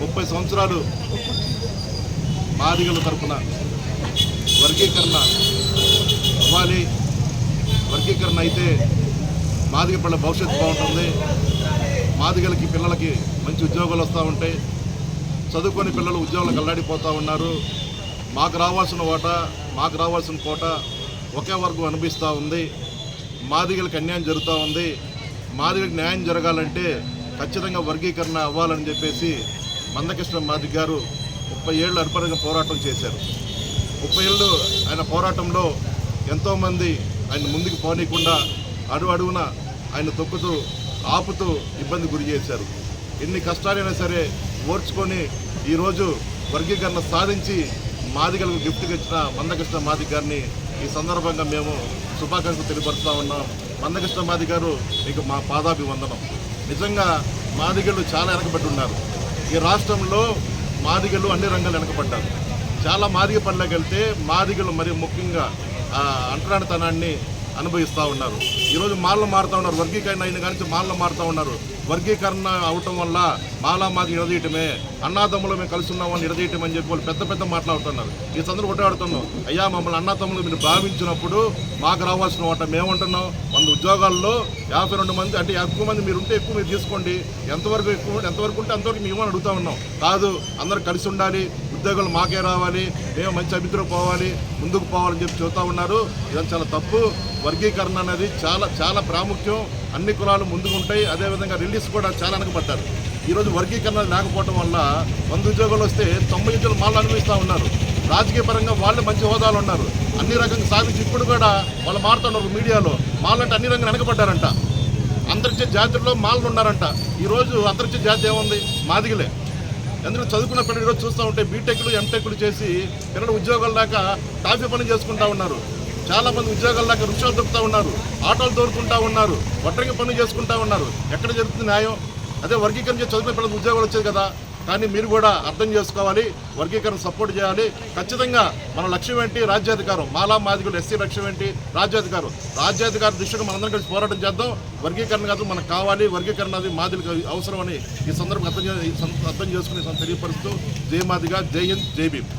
ముప్పై సంవత్సరాలు మాదిగల తరపున వర్గీకరణ అవ్వాలి. వర్గీకరణ అయితే మాదిగ పిల్లల భవిష్యత్తు బాగుంటుంది. మాదిగలకి పిల్లలకి మంచి ఉద్యోగాలు వస్తూ ఉంటాయి. చదువుకొని పిల్లలు ఉద్యోగాలకు అల్లాడిపోతూ ఉన్నారు. మాకు రావాల్సిన ఓట మాకు రావాల్సిన కోట ఒకే వర్గం అనిపిస్తూ ఉంది. మాదిగలకు అన్యాయం జరుగుతూ ఉంది. మాదిగలకు న్యాయం జరగాలంటే ఖచ్చితంగా వర్గీకరణ అవ్వాలని చెప్పేసి మందకృష్ణ మాది గారు ముప్పై ఏళ్ళు అర్పణగా పోరాటం చేశారు. ముప్పై ఏళ్ళు ఆయన పోరాటంలో ఎంతోమంది ఆయన ముందుకు పోనీయకుండా అడుగు అడుగున ఆయన తొక్కుతూ ఆపుతూ ఇబ్బంది గురి చేశారు. ఎన్ని కష్టాలైనా సరే ఓర్చుకొని ఈరోజు వర్గీకరణ సాధించి మాదిగలకు గిఫ్ట్గా ఇచ్చిన మందకృష్ణ మాది గారిని ఈ సందర్భంగా మేము శుభాకాంక్షలు తెలియపరుస్తూ ఉన్నాం. మందకృష్ణ మాది గారు మీకు మా పాదాభివందనం. నిజంగా మాదిగలు చాలా వెనకబడి ఉన్నారు. ఈ రాష్ట్రంలో మాదిగలు అన్ని రంగాలు వెనకబడ్డారు. చాలా మాదిగ పనులకు వెళ్తే మాదిగలు మరి ముఖ్యంగా అంటరానితనాన్ని అనుభవిస్తూ ఉన్నారు. ఈరోజు మాలలు మారుతూ ఉన్నారు. వర్గీకరణ అయిన కానీ మాల్లో మారుతూ ఉన్నారు. వర్గీకరణ అవటం వల్ల మాలా మాకు నిలదీయటమే అన్నాతమ్ములు మేము కలిసి ఉన్నామని నిలదీయటం అని చెప్పి వాళ్ళు పెద్ద పెద్ద మాట్లాడుతున్నారు. ఈ సందర్భం ఒకటే ఆడుతున్నాం అయ్యా మమ్మల్ని అన్నాతమ్ములు మీరు భావించినప్పుడు మాకు రావాల్సిన వాట మేముంటున్నాం. వంద ఉద్యోగాల్లో యాభై రెండు మంది అంటే ఎక్కువ మంది మీరు ఉంటే ఎక్కువ మీరు తీసుకోండి. ఎంతవరకు ఎక్కువ ఎంతవరకు ఉంటే అంతవరకు మేము అడుగుతా ఉన్నాం. కాదు అందరూ కలిసి ఉండాలి. ఉద్యోగాలు మాకే రావాలి మేము మంచి అభివృద్ధిలో పోవాలి ముందుకు పోవాలని చెప్పి చెబుతా ఉన్నారు. ఇదంతా చాలా తప్పు. వర్గీకరణ అనేది చాలా చాలా ప్రాముఖ్యం. అన్ని కులాలు ముందుకు ఉంటాయి. అదేవిధంగా రిలీజ్ కూడా చాలా వెనకబడ్డారు. ఈరోజు వర్గీకరణ లేకపోవడం వల్ల వంద ఉద్యోగాలు వస్తే తొంభై ఉద్యోగులు మాళ్ళు అనుభవిస్తూ ఉన్నారు. రాజకీయ పరంగా వాళ్ళు మంచి హోదాలు ఉన్నారు. అన్ని రకంగా సాధించి ఇప్పుడు కూడా వాళ్ళు మారుతున్నారు మీడియాలో. మాలంటే అన్ని రంగాలు వెనకబడ్డారంట. అంతరిక్ష జాతుల్లో మాలను ఉన్నారంట. ఈరోజు అంతరిక్ష జాతి ఏముంది? మాదిగలే. ఎందుకంటే చదువుకున్న పిల్లలు ఈరోజు చూస్తూ ఉంటే బీటెక్లు ఎంటెక్లు చేసి పిల్లలు ఉద్యోగాలు దాకా టాఫీ పని చేసుకుంటా ఉన్నారు. చాలా మంది ఉద్యోగాల దాకా రుచులు దొరుకుతూ ఉన్నారు ఆటోలు దొరుకుతుంటా ఉన్నారు వడ్రంగి పనులు చేసుకుంటా ఉన్నారు. ఎక్కడ జరుగుతుంది న్యాయం? అదే వర్గీకరణ చేసి చదువుకున్న పిల్లలకు ఉద్యోగాలు వచ్చేది కదా. కానీ మీరు కూడా అర్థం చేసుకోవాలి వర్గీకరణ సపోర్ట్ చేయాలి. ఖచ్చితంగా మన లక్ష్యం ఏంటి? రాజ్యాధికారం. మాలా మాదిగులు ఎస్సీ లక్ష్యం ఏంటి? రాజ్యాధికారం. రాజ్యాధికార దిశగా మనందరం కలిసి పోరాటం చేద్దాం. వర్గీకరణ కాదు మనకు కావాలి. వర్గీకరణ అది మాదిలకు అవసరం అని ఈ సందర్భంగా అర్థం ఈ అర్థం చేసుకుని తెలియపరుస్తూ జయ మాదిగా జై హింద్ జై భీమ్.